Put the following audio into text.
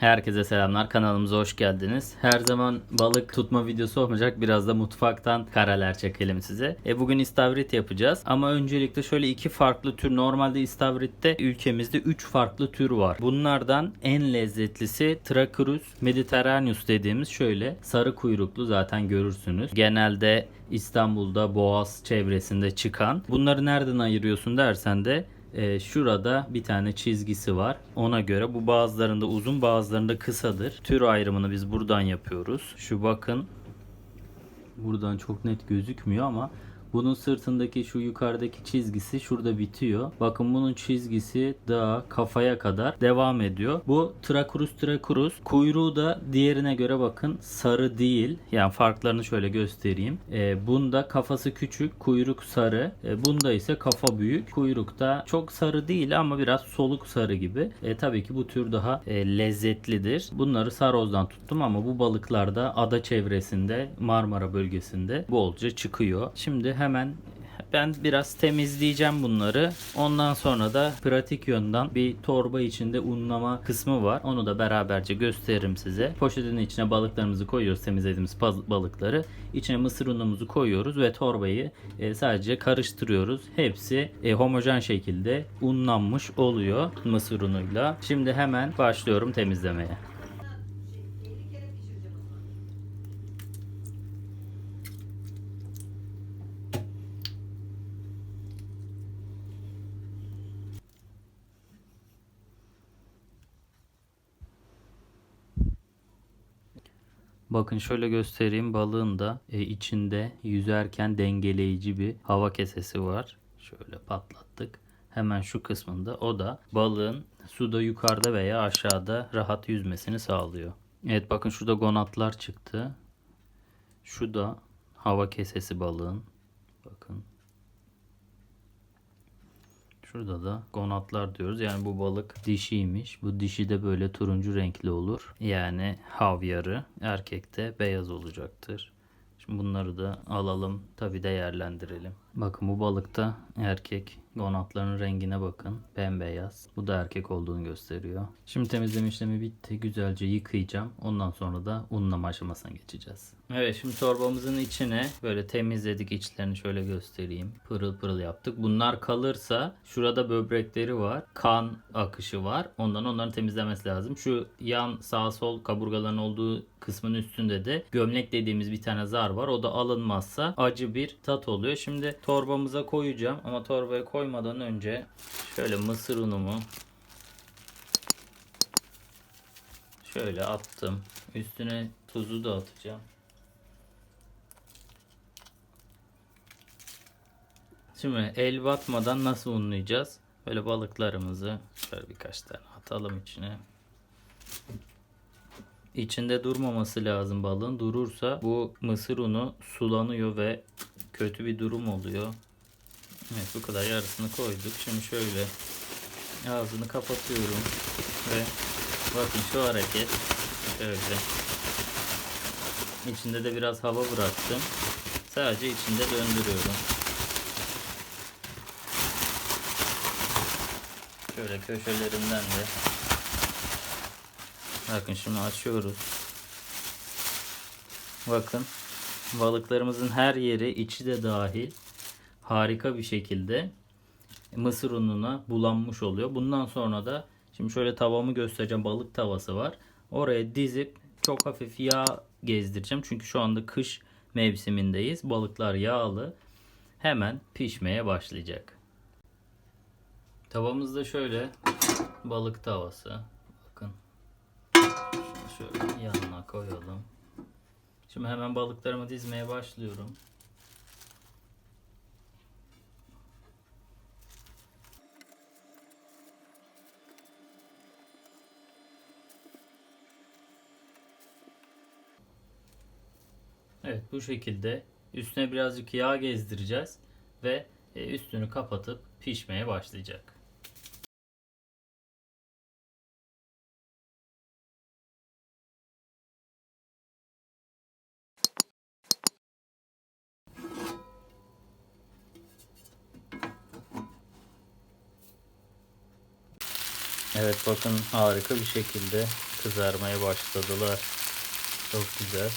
Herkese selamlar. Kanalımıza hoş geldiniz. Her zaman balık tutma videosu olmayacak. Biraz da mutfaktan kareler çekelim size. E bugün istavrit yapacağız. Ama öncelikle şöyle iki farklı tür. Normalde istavritte ülkemizde 3 farklı tür var. Bunlardan en lezzetlisi Tracurus mediterraneus dediğimiz şöyle sarı kuyruklu zaten görürsünüz. Genelde İstanbul'da Boğaz çevresinde çıkan. Bunları nereden ayırıyorsun dersen de e, şurada bir tane çizgisi var. Ona göre bu bazılarında uzun bazılarında kısadır. Tür ayrımını biz buradan yapıyoruz. Şu bakın buradan çok net gözükmüyor ama bunun sırtındaki şu yukarıdaki çizgisi şurada bitiyor. Bakın bunun çizgisi daha kafaya kadar devam ediyor. Bu Tracurus Tracurus. Kuyruğu da diğerine göre bakın sarı değil. Yani farklarını şöyle göstereyim. Ee, bunda kafası küçük, kuyruk sarı. Ee, bunda ise kafa büyük. Kuyruk da çok sarı değil ama biraz soluk sarı gibi. Ee, tabii ki bu tür daha e, lezzetlidir. Bunları sarozdan tuttum ama bu balıklar da ada çevresinde Marmara bölgesinde bolca çıkıyor. Şimdi hemen ben biraz temizleyeceğim bunları. Ondan sonra da pratik yönden bir torba içinde unlama kısmı var. Onu da beraberce gösteririm size. Poşetin içine balıklarımızı koyuyoruz. Temizlediğimiz balıkları. İçine mısır unumuzu koyuyoruz ve torbayı e, sadece karıştırıyoruz. Hepsi e, homojen şekilde unlanmış oluyor mısır unuyla. Şimdi hemen başlıyorum temizlemeye. Bakın şöyle göstereyim balığın da e, içinde yüzerken dengeleyici bir hava kesesi var. Şöyle patlattık. Hemen şu kısmında o da balığın suda yukarıda veya aşağıda rahat yüzmesini sağlıyor. Evet bakın şurada gonatlar çıktı. Şu da hava kesesi balığın. Bakın. Şurada da gonatlar diyoruz. Yani bu balık dişiymiş. Bu dişi de böyle turuncu renkli olur. Yani havyarı. Erkekte beyaz olacaktır. Şimdi bunları da alalım. Tabi değerlendirelim. Bakın bu balıkta erkek gonatların rengine bakın. Bembeyaz. Bu da erkek olduğunu gösteriyor. Şimdi temizleme işlemi bitti. Güzelce yıkayacağım. Ondan sonra da unlama aşamasına geçeceğiz. Evet şimdi torbamızın içine böyle temizledik içlerini şöyle göstereyim. Pırıl pırıl yaptık. Bunlar kalırsa şurada böbrekleri var. Kan akışı var. Ondan onların temizlemesi lazım. Şu yan sağ sol kaburgaların olduğu kısmın üstünde de gömlek dediğimiz bir tane zar var. O da alınmazsa acı bir tat oluyor. Şimdi torbamıza koyacağım ama torbaya koymadan önce şöyle mısır unumu şöyle attım. Üstüne tuzu da atacağım. Şimdi el batmadan nasıl unlayacağız? Böyle balıklarımızı şöyle birkaç tane atalım içine. İçinde durmaması lazım balığın. Durursa bu mısır unu sulanıyor ve kötü bir durum oluyor. Evet bu kadar yarısını koyduk. Şimdi şöyle ağzını kapatıyorum ve bakın şu hareket şöyle içinde de biraz hava bıraktım. Sadece içinde döndürüyorum. Şöyle köşelerinden de Bakın şimdi açıyoruz. Bakın balıklarımızın her yeri içi de dahil harika bir şekilde mısır ununa bulanmış oluyor. Bundan sonra da şimdi şöyle tavamı göstereceğim. Balık tavası var. Oraya dizip çok hafif yağ gezdireceğim. Çünkü şu anda kış mevsimindeyiz. Balıklar yağlı. Hemen pişmeye başlayacak. Tavamızda şöyle balık tavası. Bakın. Şunu şöyle yanına koyalım. Şimdi hemen balıklarımı dizmeye başlıyorum. Evet bu şekilde üstüne birazcık yağ gezdireceğiz ve e, üstünü kapatıp pişmeye başlayacak. Evet bakın harika bir şekilde kızarmaya başladılar. Çok güzel.